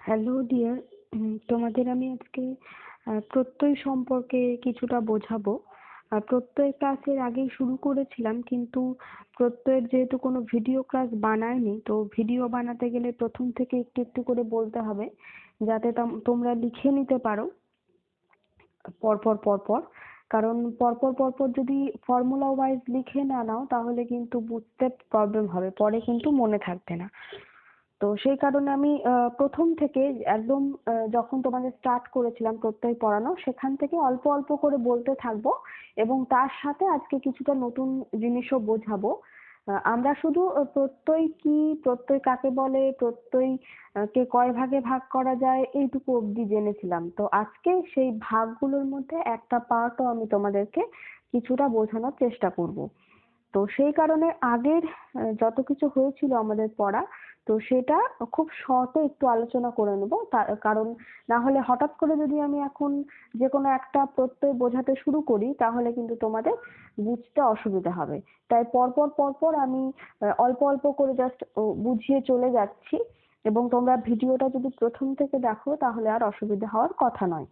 Hello dear তোমাদের আমি আজকে প্রত্যয় সম্পর্কে কিছুটা বোঝাবো। প্রত্যয় ক্লাস এর আগেই শুরু করেছিলাম, কিন্তু প্রত্যয়ের যেহেতু কোনো ভিডিও ক্লাস বানাইনি তো ভিডিও বানাতে গেলে প্রথম থেকে একটু একটু করে বলতে হবে, যাতে তোমরা লিখে নিতে পারো। পরপর পরপর কারণ পরপর পরপর যদি ফর্মুলা ওয়াইজ লিখে না নাও, তাহলে কিন্তু বুঝতে প্রবলেম হবে, পরে কিন্তু মনে থাকবে না। তো সেই কারণে আমি প্রথম থেকে একদম যখন তোমাদের স্টার্ট করেছিলাম প্রত্যয় পড়ানো, সেখান থেকে অল্প অল্প করে বলতে থাকব এবং তার সাথে আজকে কিছুটা নতুন জিনিসও বোঝাবো। আমরা শুধু প্রত্যয় কি, প্রত্যয় কাকে বলে, প্রত্যয় কে কয় ভাগে ভাগ করা যায়, এইটুকু অবধি জেনেছিলাম। তো আজকে সেই ভাগগুলোর মধ্যে একটা পার্টও আমি তোমাদেরকে কিছুটা বোঝানোর চেষ্টা করব। তো সেই কারণে আগের যত কিছু হয়েছিল আমাদের পড়া, তো সেটা খুব শর্টে একটু আলোচনা করে নেব। কারণ না হলে হঠাৎ করে যদি আমি এখন যে কোনো একটা প্রত্যয় বোঝাতে শুরু করি, তাহলে কিন্তু তোমাদের বুঝতে অসুবিধা হবে। তাই পরপর পরপর আমি অল্প অল্প করে জাস্ট বুঝিয়ে চলে যাচ্ছি। এবং তোমরা ভিডিওটা যদি প্রথম থেকে দেখো, তাহলে আর অসুবিধা হওয়ার কথা নয়।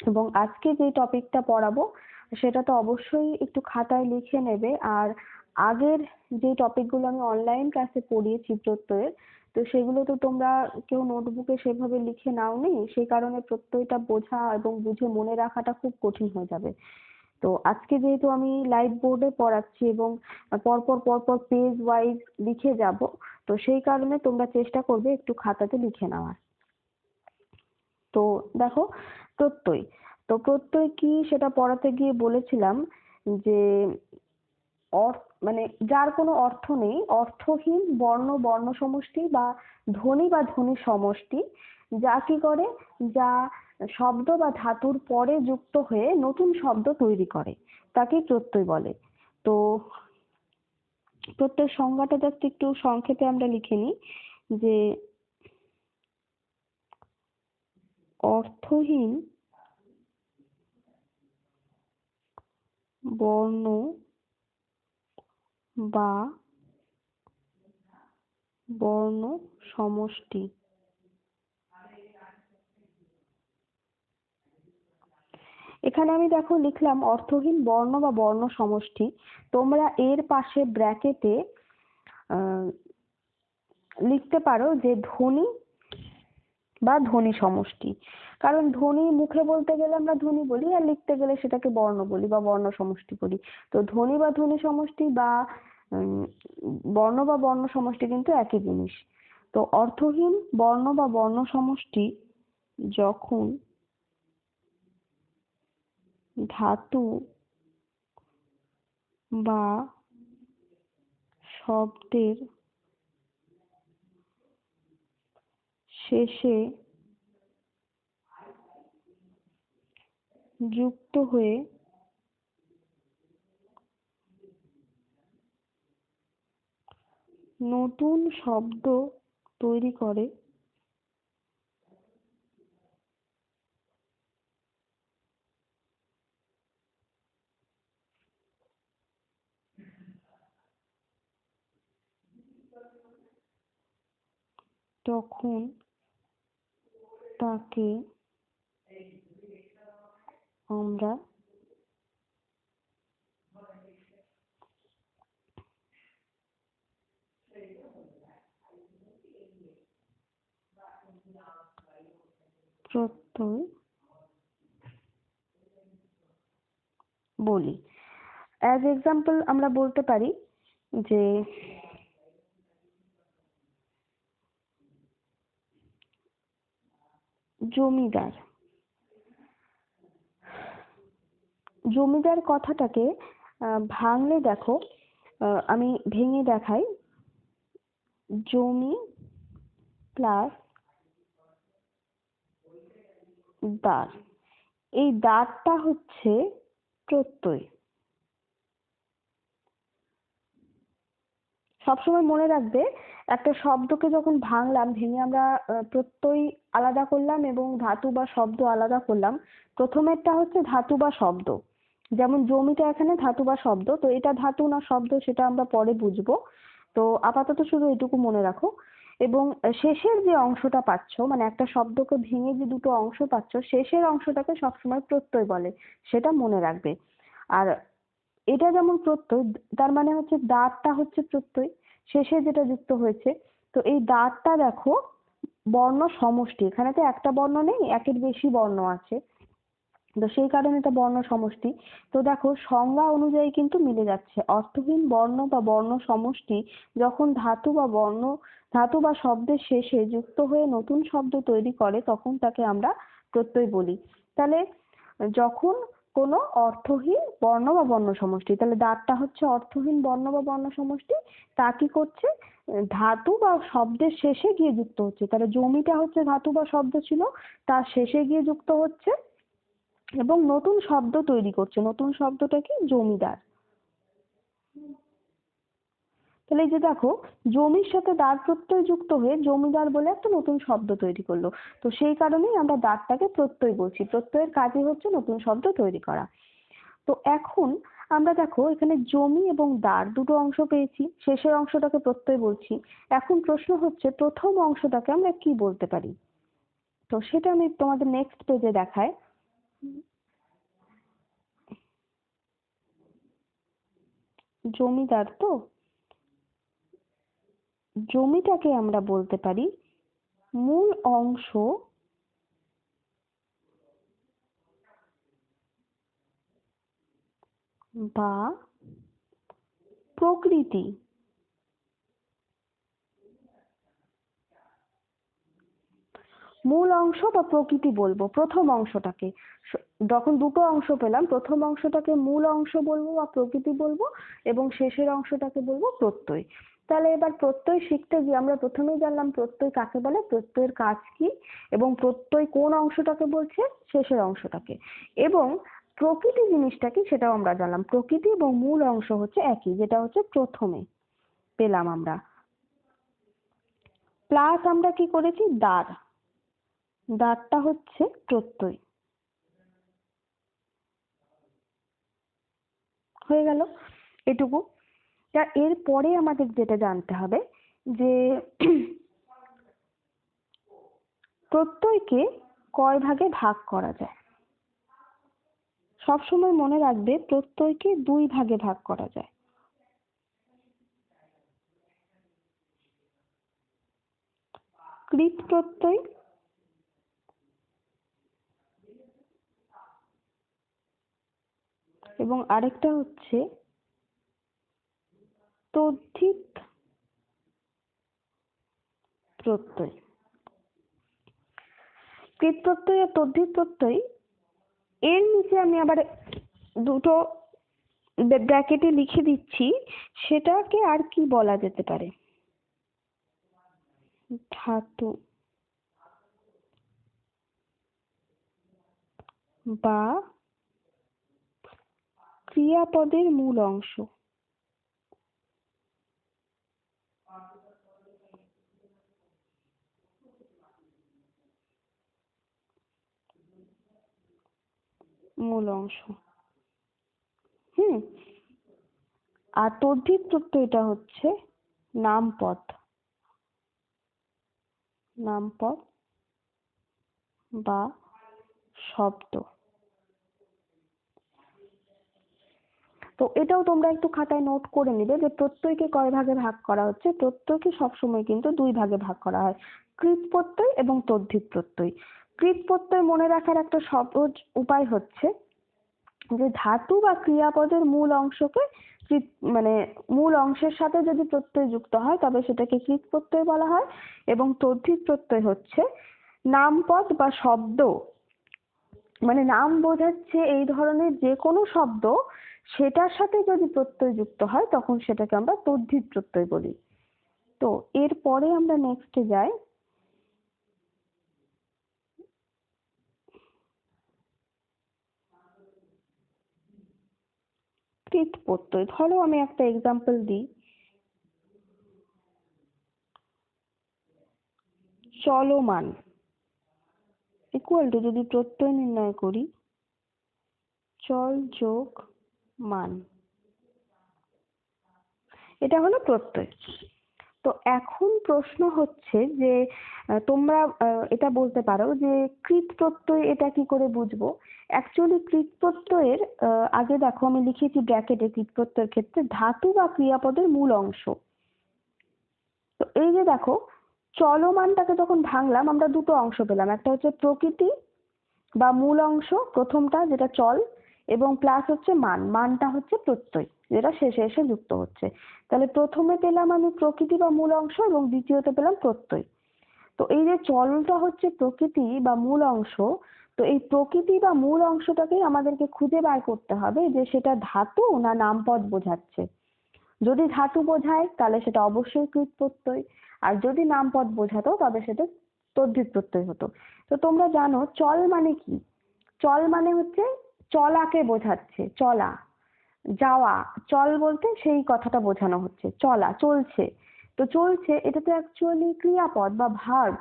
এবং আজকে যে টপিকটা পড়াবো সেটা তো অবশ্যই একটু খাতায় লিখে নেবে। আর আগের যে টপিকগুলো আমি অনলাইন ক্লাসে পড়িয়েছি প্রত্যয়ের, তো সেগুলো তো তোমরা কেউ নোটবুকে সেভাবে লিখে নাও নাওনি, সেই কারণে প্রত্যয়টা বোঝা এবং বুঝে মনে রাখাটা খুব কঠিন হয়ে যাবে। তো আজকে যেহেতু আমি লাইভ বোর্ডে পড়াচ্ছি এবং পরপর পরপর পেজ ওয়াইজ লিখে যাব, তো সেই কারণে তোমরা চেষ্টা করবে একটু খাতাতে লিখে নেওয়ার। তো দেখো, প্রত্যয়। তো প্রত্যয় কি সেটা পড়াতে গিয়ে বলেছিলাম যে মানে যার কোনো অর্থ নেই, অর্থহীন বর্ণ বর্ণ সমষ্টি বা ধ্বনি বা ধ্বনি সমষ্টি যা কি করে? যা শব্দ বা ধাতুর পরে যুক্ত হয়ে নতুন শব্দ তৈরি করে তাকে প্রত্যয় বলে। তো প্রত্যয় সংজ্ঞাটা জাস্ট একটু সংক্ষেপে আমরা লিখে নিই যে অর্থহীন বর্ণ বা বর্ণ সমষ্টি। এখানে আমি দেখো লিখলাম অর্থহীন বর্ণ বা বর্ণ সমষ্টি। তোমরা এর পাশে ব্র্যাকেটে লিখতে পারো যে ধ্বনি বা ধ্বনি সমষ্টি। কারণ ধ্বনি মুখে বলতে গেলে আমরা ধ্বনি বলি আর লিখতে গেলে সেটাকে বর্ণ বলি বা বর্ণ সমষ্টি বলি। তো ধ্বনি বা ধ্বনি সমষ্টি বা বর্ণ বা বর্ণ সমষ্টি কিন্তু একই জিনিস। তো অর্থহীন বর্ণ বা বর্ণ সমষ্টি যখন ধাতু বা শব্দের শেষে যুক্ত হয়ে নতুন শব্দ তৈরি করে তখন তাকে আমরা প্রত্যয় বলি। অ্যাজ এক্সাম্পল আমরা বলতে পারি যে জমিদার। জমিদার কথাটাকে ভাঙলে দেখো আমি ভেঙে দেখাই, জমি প্লাস দার এই দারটা হচ্ছে প্রত্যয়। সবসময় মনে রাখবে একটা শব্দকে যখন ভাঙলাম, ভেঙে আমরা প্রত্যয় আলাদা করলাম এবং ধাতু বা শব্দ আলাদা করলাম। প্রথমেরটা হচ্ছে ধাতু বা শব্দ। যেমন জমিটা এখানে ধাতু বা শব্দ, তো এটা ধাতু না শব্দ সেটা আমরা পরে বুঝব। তো আপাতত শুধু এটুকু মনে রাখো। এবং শেষের যে অংশটা পাচ্ছ মানে একটা শব্দকে ভেঙে যে দুটো অংশ পাচ্ছ, শেষের অংশটাকে সবসময় প্রত্যয় বলে, সেটা মনে রাখবে। আর এটা যেমন প্রত্যয়, তার মানে হচ্ছে দাঁতটা হচ্ছে প্রত্যয়। শেষে যেটা যুক্ত হয়েছে, তো এই দাঁতটা দেখো, বর্ণ সমষ্টি, এখানে তো একটা বর্ণ নেই, একের বেশি বর্ণ আছে। তো সেই কারণে এটা বর্ণ সমষ্টি। তো দেখো, সংজ্ঞা অনুযায়ী কিন্তু মিলে যাচ্ছে। অর্থহীন বর্ণ বা বর্ণ সমষ্টি যখন ধাতু বা বর্ণ, ধাতু বা শব্দের শেষে যুক্ত হয়ে নতুন শব্দ তৈরি করে, তখন তাকে আমরা প্রত্যয় বলি। তাহলে যখন কোনো অর্থহীন বর্ণ বা বর্ণ সমষ্টি। তাহলে দাঁতটা হচ্ছে অর্থহীন বর্ণ বা বর্ণ সমষ্টি। তা কি করছে? ধাতু বা শব্দের শেষে গিয়ে যুক্ত হচ্ছে। তাহলে জমিটা হচ্ছে ধাতু বা শব্দ ছিল, তার শেষে গিয়ে যুক্ত হচ্ছে এবং নতুন শব্দ তৈরি করছে। নতুন শব্দটা কি? জমিদার। তাহলে এই যে দেখো, জমির সাথে দাঁড় প্রত্যয় যুক্ত হয়ে জমিদার বলে একটা নতুন শব্দ তৈরি করল। তো সেই কারণেই আমরা দাঁড়টাকে প্রত্যয় বলছি। প্রত্যয়ের কাজই হচ্ছে নতুন শব্দ তৈরি করা। তো এখন আমরা দেখো, এখানে জমি এবং দাঁড় দুটো অংশ পেয়েছি, শেষের অংশটাকে প্রত্যয় বলছি। এখন প্রশ্ন হচ্ছে, প্রথম অংশটাকে আমরা কি বলতে পারি? তো সেটা আমি তোমাদের নেক্সট পেজে দেখাই। জমিদার তো? জমিটাকে আমরা বলতে পারি মূল অংশ বা প্রকৃতি। মূল অংশ বা প্রকৃতি বলব, প্রথম অংশটাকে। যখন দুটো অংশ পেলাম, প্রথম অংশটাকে মূল অংশ বলব বা প্রকৃতি বলব এবং শেষের অংশটাকে বলব প্রত্যয়। তাহলে এবার প্রত্যয় শিখতে গিয়ে আমরা প্রথমেই জানলাম প্রত্যয় কাকে বলে? প্রত্যয়ের কাজ কি? এবং প্রত্যয় কোন অংশটাকে বলছে? শেষের অংশটাকে। এবং প্রকৃতি জিনিসটা কি সেটাও আমরা জানলাম। প্রকৃতি এবং মূল অংশ হচ্ছে একই, যেটা হচ্ছে প্রথমে পেলাম আমরা। প্লাস আমরা কি করেছি? দ্বার। দ্বারটা হচ্ছে প্রত্যয়। হয়ে গেল। এটুকু। তা এরপরে আমাদের যেটা জানতে হবে যে প্রত্যয়কে কয় ভাগে ভাগ করা যায়? সবসময় মনে রাখবে প্রত্যয়কে দুই ভাগে ভাগ করা যায়। কৃত প্রত্যয়, এবং আরেকটা হচ্ছে তদ্ধিত প্রত্যয়। কৃত প্রত্যয় আর তদ্ধিত প্রত্যয়? এর নিচে আমি আবার দুটো ব্র্যাকেটে লিখে দিচ্ছি, সেটাকে আর কি বলা যেতে পারে? ধাতু বা ক্রিয়াপদের মূল অংশ। মূল অংশ। হুম। আর তদ্ধিত প্রত্যয়টা হচ্ছে নামপদ নামপদ বা শব্দ। তো এটাও তোমরা একটু খাতায় নোট করে নিবে যে প্রত্যয়কে কয় ভাগে ভাগ করা হচ্ছে? প্রত্যয়কে সবসময় কিন্তু দুই ভাগে ভাগ করা হয়। কৃত প্রত্যয় এবং তদ্ধিত প্রত্যয়। কৃত প্রত্যয় মনে রাখার একটা সহজ উপায় হচ্ছে যে ধাতু বা ক্রিয়াপদের মূল অংশকে মানে মূল অংশের সাথে যদি প্রত্যয় যুক্ত হয়, তবে সেটাকে কৃত প্রত্যয় বলা হয় এবং তদ্ধিত প্রত্যয় হচ্ছে নামপদ বা শব্দ। মানে নাম বোঝাচ্ছে এই ধরনের যে কোনো শব্দ, সেটার সাথে যদি প্রত্যয় যুক্ত হয়, তখন সেটাকে আমরা তদ্ধিত প্রত্যয় বলি। তো এরপরে আমরা নেক্সটে যাই। কৃত পড়তো। ধরো আমি একটা এক্সাম্পল দিই। চলমান ইকুয়াল টু যদি প্রত্যয় নির্ণয় করি, চল যোগ মান। এটা হলো প্রত্যয়। তো এখন প্রশ্ন হচ্ছে যে তোমরা এটা বলতে পারো যে কৃত প্রত্যয় এটা কি করে বুঝব? অ্যাকচুয়ালি কৃত প্রত্যয়ের আগে দেখো আমি লিখেছি ব্র্যাকেটে কৃত প্রত্যয়ের ক্ষেত্রে ধাতু বা ক্রিয়াপদের মূল অংশ। তো এই যে দেখো, চলমানটাকে যখন ভাঙলাম আমরা দুটো অংশ পেলাম। একটা হচ্ছে প্রকৃতি বা মূল অংশ, প্রথমটা যেটা চল, এবং প্লাস হচ্ছে মান। মানটা হচ্ছে প্রত্যয়। যেটা শেষে এসে যুক্ত হচ্ছে। তাহলে প্রথমে পেলাম আমি প্রকৃতি বা মূল অংশ এবং দ্বিতীয়তে পেলাম প্রত্যয়। তো এই যে চলটা হচ্ছে প্রকৃতি বা মূল অংশ, তো এই প্রকৃতি বা মূল অংশটাকেই আমাদেরকে খুঁজে বার করতে হবে যে সেটা ধাতু না নামপদ বোঝাচ্ছে। যদি ধাতু বোঝায়, তাহলে সেটা অবশ্যই কৃত প্রত্যয়। আর যদি নামপদ বোঝাতো, তবে সেটা তদ্ধিত প্রত্যয় হতো। তো তোমরা জানো, চল মানে কি? চল মানে হচ্ছে চলাকে বোঝাচ্ছে, চলা। যাওয়া, চল বলতে সেই কথাটা বোঝানো হচ্ছে। চলা, চলছে। তো চলছে, এটা তো অ্যাকচুয়ালি ক্রিয়াপদ বা ভার্ব।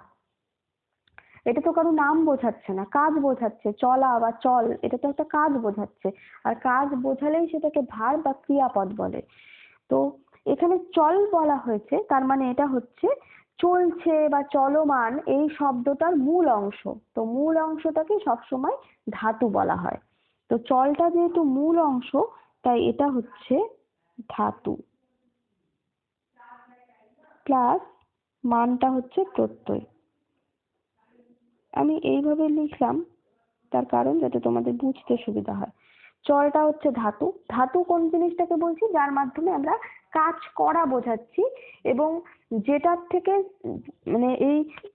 এটা তো কারও নাম বোঝাচ্ছে না, কাজ বোঝাচ্ছে, চলা বা চল, এটা তো একটা কাজ বোঝাচ্ছে। আর কাজ বোঝালেই সেটাকে ভার বা ক্রিয়াপদ বলে। তো এখানে চল বলা হয়েছে, তার মানে এটা হচ্ছে চলছে বা চলমান এই শব্দটার মূল অংশ। তো মূল অংশটাকে সবসময় ধাতু বলা হয়। তো চলটা যেহেতু মূল অংশ তাই এটা হচ্ছে ধাতু। প্লাস মানটা হচ্ছে প্রত্যয়। আমি এইভাবে লিখলাম, তার কারণ যাতে তোমাদের বুঝতে সুবিধা হয়। চলটা হচ্ছে ধাতু। ধাতু কোন জিনিসটাকে বলছি? যার মাধ্যমে আমরা কাজ করা বোঝাচ্ছি এবং যেটার থেকে মানে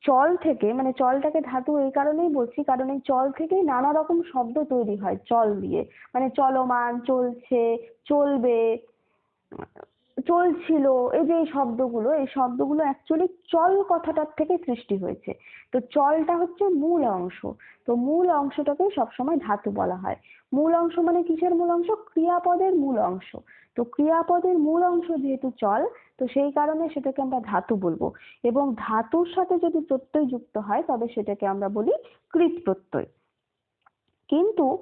চল থেকে মানে চলটাকে ধাতু এই কারণেই বলছি, কারণ এই চল থেকেই নানা রকম শব্দ তৈরি হয় চল দিয়ে। মানে চলমান, চলছে, চলবে, চলছিল, এই যে এই শব্দগুলো এই শব্দগুলো অ্যাকচুয়ালি চল কথাটার থেকে সৃষ্টি হয়েছে। তো চলটা হচ্ছে মূল অংশ। তো মূল অংশটাকে সবসময় ধাতু বলা হয়। মূল অংশ মানে কিসের মূল অংশ? ক্রিয়াপদের মূল অংশ। তো ক্রিয়াপদের মূল অংশ যেহেতু চল তো সেই কারণে সেটাকে আমরা ধাতু বলব। এবং ধাতুর সাথে যদি প্রত্যয় যুক্ত হয়, তবে সেটাকে আমরা বলি কৃত প্রত্যয়। কিন্তু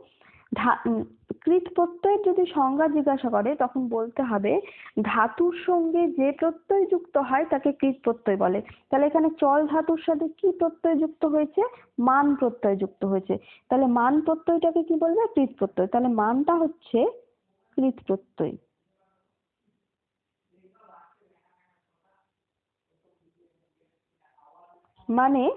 কৃত প্রত্যয়ের যদি সংজ্ঞা জিজ্ঞাসা করে, তখন বলতে হবে ধাতুর সঙ্গে যে প্রত্যয় যুক্ত হয়, তাকে কৃত প্রত্যয় বলে। তাহলে এখানে চল ধাতুর সাথে কি প্রত্যয় যুক্ত হয়েছে? মান প্রত্যয় যুক্ত হয়েছে। তাহলে মান প্রত্যয়টাকে কি বলবে? কৃত প্রত্যয়। তাহলে মানটা হচ্ছে কৃত প্রত্যয়। মানে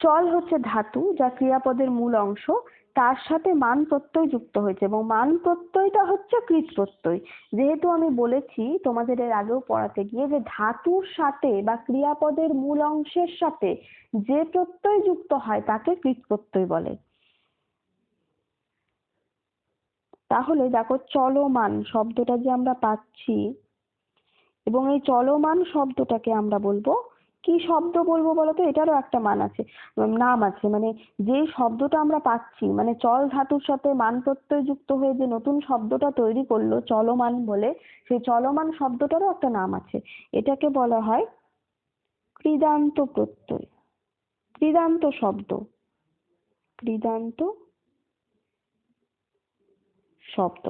চল হচ্ছে ধাতু, যা ক্রিয়াপদের মূল অংশ। তার সাথে মান প্রত্যয় যুক্ত হয়েছে এবং মান প্রত্যয়টা হচ্ছে কৃত প্রত্যয় যেহেতু আমি বলেছি তোমাদের এর আগেও পড়াতে গিয়ে যে ধাতুর সাথে বা ক্রিয়াপদের মূল অংশের সাথে যে প্রত্যয় যুক্ত হয় তাকে কৃত প্রত্যয় বলে। তাহলে দেখো চলমান শব্দটা যে আমরা পাচ্ছি এবং এই চলমান শব্দটাকে আমরা বলব। কি শব্দ বলব বলতো এটারও একটা মান আছে। নাম আছে। মানে যে শব্দটা আমরা পাচ্ছি মানে চল ধাতুর সাথে মান প্রত্যয় যুক্ত হয়ে যে নতুন শব্দটা তৈরি করল, চলমান বলে, সেই চলমান শব্দটারও একটা নাম আছে। এটাকে বলা হয় কৃদান্ত প্রত্যয়। কৃদান্ত শব্দ। কৃদান্ত শব্দ।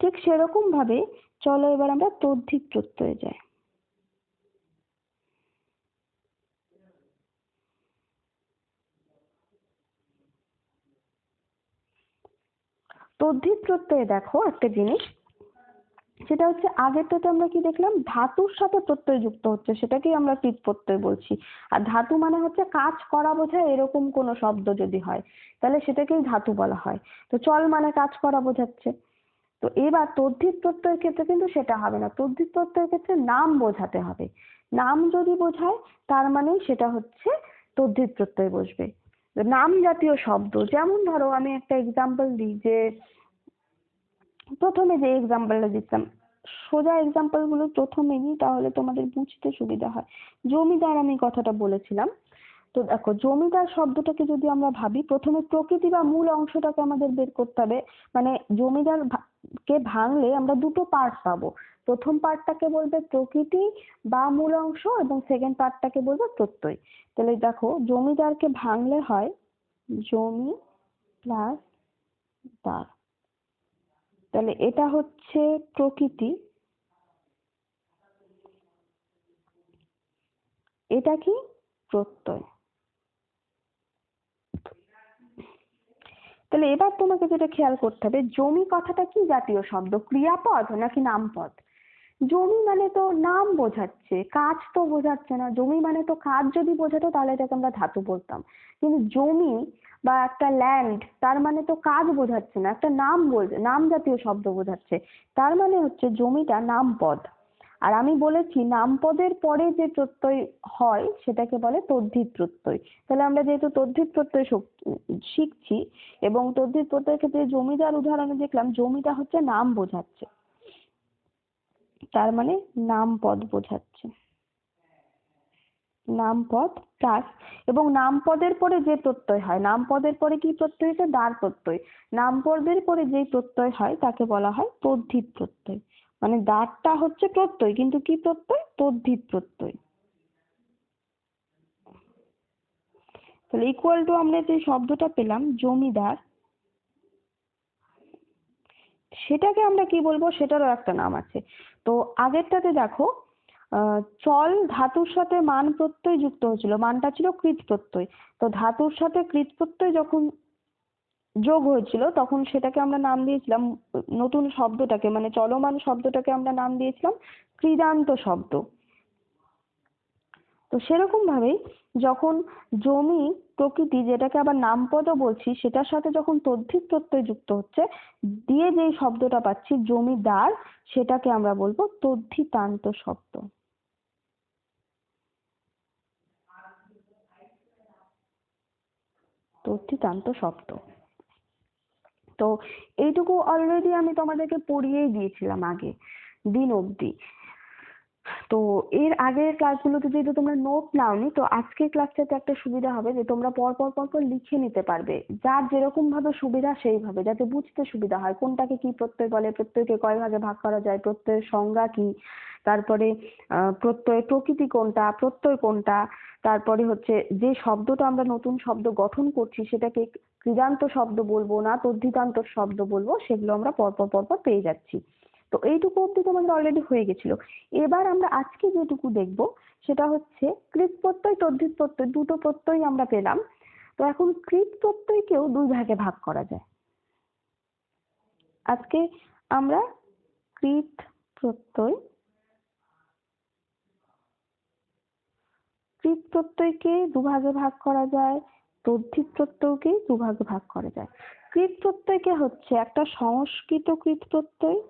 ঠিক সেরকম ভাবে চলো এবার আমরা তদ্ধিত প্রত্যয়ে যাই। তদ্ধিত প্রত্যয়ে দেখো একটা জিনিস, সেটা হচ্ছে আগেরটাতে আমরা কি দেখলাম? ধাতুর সাথে প্রত্যয় যুক্ত হচ্ছে, সেটাকেই আমরা কৃত প্রত্যয় বলছি। আর ধাতু মানে হচ্ছে কাজ করা বোঝায় এরকম কোনো শব্দ যদি হয়, তাহলে সেটাকেই ধাতু বলা হয়। তো চল মানে কাজ করা বোঝাচ্ছে। তো এবার তদ্ধিত প্রত্যয়ের ক্ষেত্রে কিন্তু সেটা হবে না। তদ্ধিত প্রত্যয়ের ক্ষেত্রে নাম বোঝাতে হবে। নাম যদি বোঝায়, তার মানে সেটা হচ্ছে তদ্ধিত প্রত্যয় বসবে। নাম জাতীয় শব্দ, যেমন ধরো আমি একটা এক্সাম্পল দিই যে, প্রথমে যে এক্সাম্পলটা দিতাম সোজা এক্সাম্পলগুলো প্রথমে নিই, তাহলে তোমাদের বুঝতে সুবিধা হয়। জমিদার আমি কথাটা বলেছিলাম। তো দেখো, জমিদার শব্দটাকে যদি আমরা ভাবি, প্রথমে প্রকৃতি বা মূল অংশটাকে আমাদের বের করতে হবে। মানে জমিদার কে ভাঙলে আমরা দুটো পার্ট পাবো। প্রথম পার্টটাকে বলবে প্রকৃতি বা মূল অংশ এবং সেকেন্ড পার্টটাকে বলবে প্রত্যয়। তাহলে দেখো, জমিদারকে ভাঙলে হয় জমি প্লাস দার তাহলে এটা হচ্ছে প্রকৃতি। এটা কি? প্রত্যয়। তাহলে এবার তোমাকে যেটা খেয়াল করতে হবে, জমি কথাটা কি জাতীয় শব্দ? ক্রিয়াপদ নাকি নামপদ? জমি মানে তো নাম বোঝাচ্ছে, কাজ তো বোঝাচ্ছে না। জমি মানে তো কাজ যদি বোঝাতো তাহলে এটাকে আমরা ধাতু বলতাম। কিন্তু জমি বা একটা ল্যান্ড তার মানে তো কাজ বোঝাচ্ছে না, একটা নাম বলছে নাম জাতীয় শব্দ বোঝাচ্ছে। তার মানে হচ্ছে জমিটা নামপদ। আর আমি বলেছি নামপদের পরে যে প্রত্যয় হয়, সেটাকে বলে তদ্ধিত প্রত্যয়। তাহলে আমরা যেহেতু তদ্ধিত প্রত্যয় শিখছি এবং তদ্ধিত প্রত্যয়ের ক্ষেত্রে জমিদার উদাহরণে দেখলাম, জমিটা হচ্ছে নাম বোঝাচ্ছে। তার মানে নাম পদ বোঝাচ্ছে। নাম পদ প্লাস, এবং নাম পদের পরে যে প্রত্যয় হয় নাম পদের পরে কি প্রত্যয় হচ্ছে দ্বার প্রত্যয়। নাম পদের পরে যে প্রত্যয় হয়, তাকে বলা হয় তদ্ধিত প্রত্যয়। মানে দাঁতটা হচ্ছে প্রত্যয়, কিন্তু কি প্রত্যয়? তদ্ধিত প্রত্যয়। তাহলে ইকুয়াল টু আমরা যে শব্দটা পেলাম, জমিদার, সেটাকে আমরা কি বলব? সেটারও একটা নাম আছে। তো আগেরটাতে দেখো চল ধাতুর সাথে মান প্রত্যয় যুক্ত হয়েছিল। মানটা ছিল কৃত প্রত্যয়। তো ধাতুর সাথে কৃত প্রত্যয় যখন যোগ হয়েছিল, তখন সেটাকে আমরা নাম দিয়েছিলাম, নতুন শব্দটাকে মানে চলমান শব্দটাকে আমরা নাম দিয়েছিলাম ক্রিদান্ত শব্দ। তো সেরকম ভাবেই যখন জমি, প্রকৃতি, যেটাকে আবার নামপদও বলছি, সেটার সাথে যখন তদ্ধিত প্রত্যয় যুক্ত হচ্ছে, দিয়ে যে শব্দটা পাচ্ছি জমিদার সেটাকে আমরা বলব তদ্ধিতান্ত শব্দ। তদ্ধিতান্ত শব্দ। তো এইটুকু অলরেডি আমি তোমাদেরকে পড়িয়েই দিয়েছিলাম আগে দিন অবধি। তো এর আগের ক্লাসগুলোতে যেহেতু তোমরা নোট নাওনি, তো আজকের ক্লাসটাতে একটা সুবিধা হবে যে তোমরা পর পর পর পর লিখে নিতে পারবে। যার যেরকম ভাবে সুবিধা সেইভাবে যাতে বুঝতে সুবিধা হয় কোনটাকে কি প্রত্যয় বলে, প্রত্যয়কে কয় ভাগে ভাগ করা যায়, প্রত্যয়ের সংজ্ঞা কি, তারপরে প্রত্যয়ের প্রকৃতি কোনটা, প্রত্যয় কোনটা, তারপরে হচ্ছে যে শব্দটা আমরা নতুন শব্দ গঠন করছি সেটাকে ক্রিদান্ত শব্দ বলব না, তদ্ধিতান্ত শব্দ বলব, সেগুলো আমরা পরপর পরপর পেয়ে যাচ্ছি। তো এইটুকু অব্দি তোমাদের অলরেডি হয়ে গেছিল। এবার আমরা আজকে যেটুকু দেখব, সেটা হচ্ছে কৃত প্রত্যয়, তদ্ধিত প্রত্যয়, দুটো প্রত্যয় আমরা পেলাম। তো এখন কৃত প্রত্যয়কেও দুই ভাগে ভাগ করা যায়। আজকে আমরা কৃত প্রত্যয় কৃত প্রত্যয়কে দুভাগে ভাগ করা যায়, তদ্ধিত প্রত্যয়কে দুভাগে ভাগ করা যায়। কৃত প্রত্যয়কে হচ্ছে একটা সংস্কৃত কৃত প্রত্যয়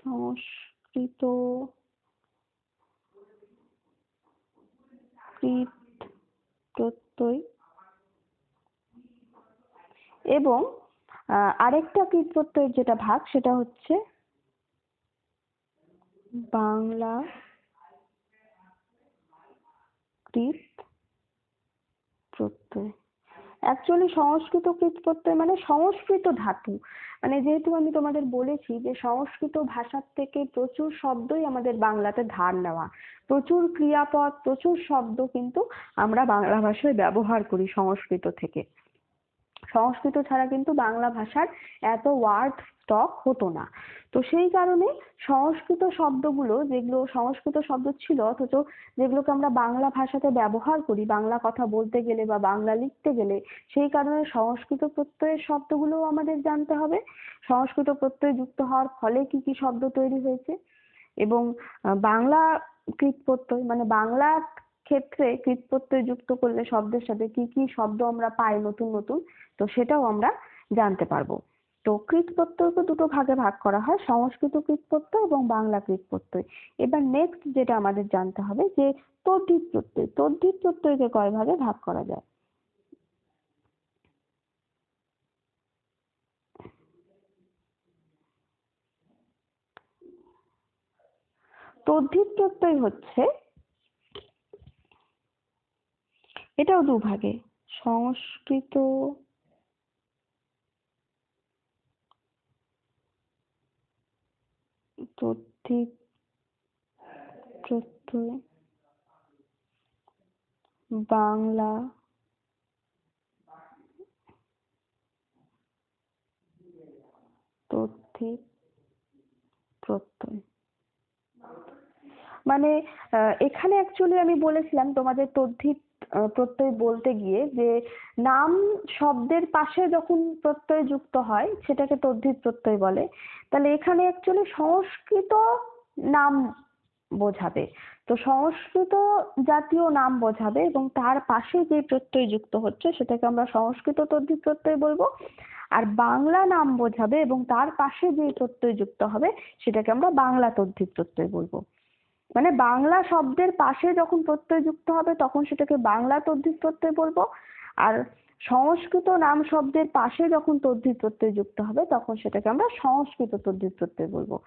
সংস্কৃত কৃত প্রত্যয় এবং আরেকটা কৃত প্রত্যয়ের যেটা ভাগ সেটা হচ্ছে বাংলা কৃত প্রত্যয় অ্যাকচুয়ালি সংস্কৃত কৃত প্রত্যয় মানে সংস্কৃত ধাতু। মানে যেহেতু আমি তোমাদের বলেছি যে সংস্কৃত ভাষার থেকে প্রচুর শব্দই আমাদের বাংলাতে ধার নেওয়া। প্রচুর ক্রিয়াপদ, প্রচুর শব্দ কিন্তু আমরা বাংলা ভাষায় ব্যবহার করি সংস্কৃত থেকে। সংস্কৃত ছাড়া কিন্তু বাংলা ভাষার এত ওয়ার্ড স্টক হতো না। তো সেই কারণে সংস্কৃত শব্দগুলো যেগুলো সংস্কৃত শব্দ ছিল, অথচ যেগুলোকে আমরা বাংলা ভাষাতে ব্যবহার করি, বাংলা কথা বলতে গেলে বা বাংলা লিখতে গেলে, সেই কারণে সংস্কৃত প্রত্যয়ের শব্দগুলোও আমাদের জানতে হবে। সংস্কৃত প্রত্যয় যুক্ত হওয়ার ফলে কি কি শব্দ তৈরি হয়েছে? এবং বাংলা কৃত প্রত্যয় মানে বাংলা ক্ষেত্রে কৃত প্রত্যয় যুক্ত করলে শব্দের সাথে কি কি শব্দ আমরা পাই নতুন নতুন, তো সেটাও আমরা জানতে পারব। তো কৃত প্রত্যয়কে দুটো ভাগে ভাগ করা হয়, সংস্কৃত কৃত প্রত্যয় এবং বাংলা কৃত প্রত্যয়। এবার নেক্সট যেটা আমাদের জানতে হবে যে তদ্ধিত প্রত্যয়, তদ্ধিত প্রত্যয়কে কয় ভাগে ভাগ করা যায়? তদ্ধিত প্রত্যয় হচ্ছে, এটাও দুভাগে, সংস্কৃত প্রত্যয় বাংলা প্রত্যয়। মানে এখানে অ্যাকচুয়ালি আমি বলেছিলাম তোমাদের তদ্ধিত প্রত্যয় বলতে গিয়ে যে নাম শব্দের পাশে যখন প্রত্যয় যুক্ত হয়, সেটাকে তদ্ধিত প্রত্যয় বলে, তাহলে এখানে অ্যাকচুয়ালি সংস্কৃত নাম বোঝাবে। তো সংস্কৃত জাতীয় নাম বোঝাবে এবং তার পাশে যে প্রত্যয় যুক্ত হচ্ছে, সেটাকে আমরা সংস্কৃত তদ্ধিত প্রত্যয় বলব। আর বাংলা নাম বোঝাবে এবং তার পাশে যে প্রত্যয় যুক্ত হবে, সেটাকে আমরা বাংলা তদ্ধিত প্রত্যয় বলব। মানে বাংলা শব্দের পাশে যখন প্রত্যয় যুক্ত হবে, তখন সেটাকে বাংলা তদ্ধিত প্রত্যয় বলব। আর সংস্কৃত নাম শব্দের পাশে যখন তদ্ধিত প্রত্যয় যুক্ত হবে, তখন সেটাকে আমরা সংস্কৃত তদ্ধিত প্রত্যয় বলব।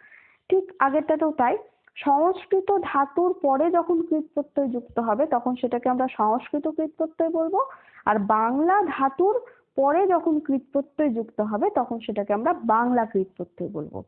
ঠিক আগেরটাতেও তাই। সংস্কৃত ধাতুর পরে যখন কৃত প্রত্যয় যুক্ত হবে, তখন সেটাকে আমরা সংস্কৃত কৃত প্রত্যয় বলব। আর বাংলা ধাতুর পরে যখন কৃত প্রত্যয় যুক্ত হবে, তখন সেটাকে আমরা বাংলা কৃত প্রত্যয় বলব।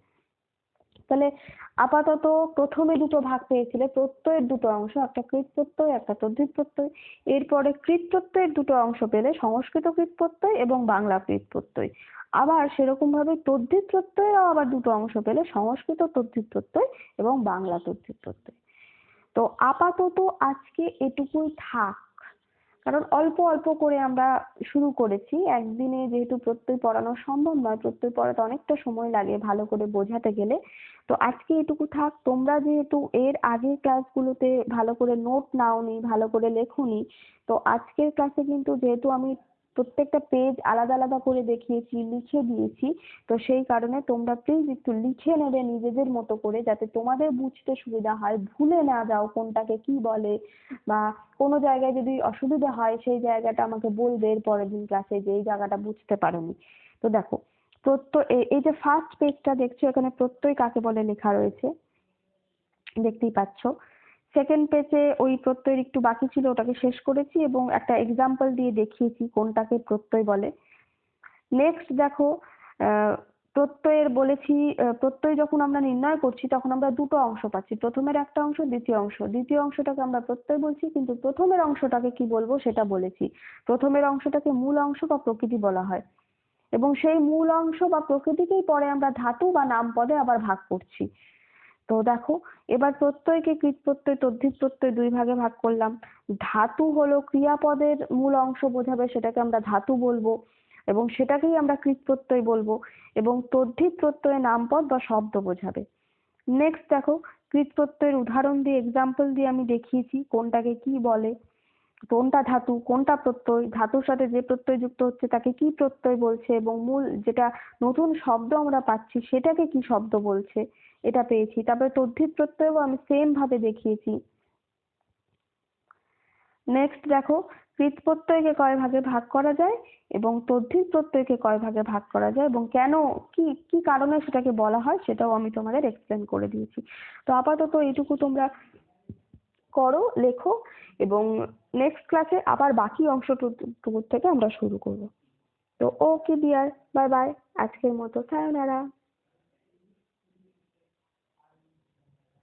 আপাতত প্রথমে দুটো ভাগ পেয়েছিলে, প্রত্যয়ের দুটো অংশ, একটা কৃত প্রত্যয় একটা তদ্ধিত প্রত্যয় এরপরে কৃত প্রত্যয়ের দুটো অংশ পেলে সংস্কৃত কৃত প্রত্যয় এবং বাংলা কৃত প্রত্যয়। আবার সেরকম ভাবে তদ্ধিত প্রত্যয়েও আবার দুটো অংশ পেলে সংস্কৃত তদ্ধিত প্রত্যয় এবং বাংলা তদ্ধিত প্রত্যয় তো আপাতত আজকে এটুকুই থাক। কারণ অল্প অল্প করে আমরা শুরু করেছি। একদিনে যেহেতু প্রত্যয় পড়ানো সম্ভব নয় প্রত্যয় পড়াতে অনেকটা সময় লাগে ভালো করে বোঝাতে গেলে। তো আজকে এটুকু থাক, তোমরা যেহেতু এর আগের ক্লাসগুলোতে ভালো করে নোট নাওনি, ভালো করে লেখোনি, তো আজকের ক্লাসে কিন্তু যেহেতু আমি প্রত্যেকটা পেজ আলাদা আলাদা করে দেখিয়েছি, লিখে দিয়েছি। তো সেই কারণে তোমরা প্লিজ একটু লিখে নেবে নিজেদের মতো করে, যাতে তোমাদের বুঝতে সুবিধা হয়। ভুলে না যাও কোনটাকে কি বলে, বা কোনো জায়গায় যদি অসুবিধা হয়, সেই জায়গাটা আমাকে বলবে এর পরের দিন ক্লাসে যে এই জায়গাটা বুঝতে পারোনি। তো দেখো, প্রত্যয় এই- যে ফার্স্ট পেজটা দেখছ, এখানে প্রত্যয় কাকে বলে লেখা রয়েছে? দেখতেই পাচ্ছ। সেকেন্ড পেজে ওই প্রত্যয়ের একটু বাকি ছিল, ওটাকে শেষ করেছি এবং একটা এক্সাম্পল দিয়ে দেখিয়েছি, কোনটাকে প্রত্যয় বলে। নেক্সট দেখো প্রত্যয়ের বলেছি প্রত্যয় যখন আমরা নির্ণয় করছি, তখন আমরা দুটো অংশ পাচ্ছি। প্রথমের একটা অংশ, দ্বিতীয় অংশ। দ্বিতীয় অংশটাকে আমরা প্রত্যয় বলছি, কিন্তু প্রথমের অংশটাকে কি বলব সেটা বলেছি। প্রথমের অংশটাকে মূল অংশ বা প্রকৃতি বলা হয়। এবং সেই মূল অংশ বা প্রকৃতিকেই পরে আমরা ধাতু বা নাম পদে আবার ভাগ করছি। তো দেখো, এবার প্রত্যয়কে কৃত প্রত্যয়, তদ্ধিত প্রত্যয় দুই ভাগে ভাগ করলাম। ধাতু হলো ক্রিয়াপদের মূল অংশ বোঝাবে, সেটাকে আমরা ধাতু বলব এবং সেটাকেই আমরা কৃত প্রত্যয় বলব এবং তদ্ধিত প্রত্যয় নামপদ বা শব্দ বোঝাবে। নেক্সট দেখো কৃত প্রত্যয়ের উদাহরণ দিয়ে এক্সাম্পল দিয়ে আমি দেখিয়েছি কোনটাকে কি বলে, কোনটা ধাতু, কোনটা প্রত্যয়, ধাতুর সাথে যে প্রত্যয় যুক্ত হচ্ছে তাকে কি প্রত্যয় বলছে এবং মূল যেটা নতুন শব্দ আমরা পাচ্ছি সেটাকে কি শব্দ বলছে। এটা পেয়েছি। তারপরে তদ্ধিত প্রত্যয়ও আমি সেম ভাবে দেখিয়েছি। নেক্সট দেখো, কৃত প্রত্যয়কে কয় ভাগে ভাগ করা যায় এবং তদ্ধিত প্রত্যয়কে কয় ভাগে ভাগ করা যায় এবং কেন, কি কি কারণে সেটাকে বলা হয় সেটাও আমি তোমাদের এক্সপ্লেন করে দিয়েছি। তো আপাতত এইটুকু তোমরা করো, লেখো এবং নেক্সট ক্লাসে আবার বাকি অংশটুকু থেকে আমরা শুরু করব। তো ওকে ডিয়ার বাই বাই আজকের মতো সায়োনারা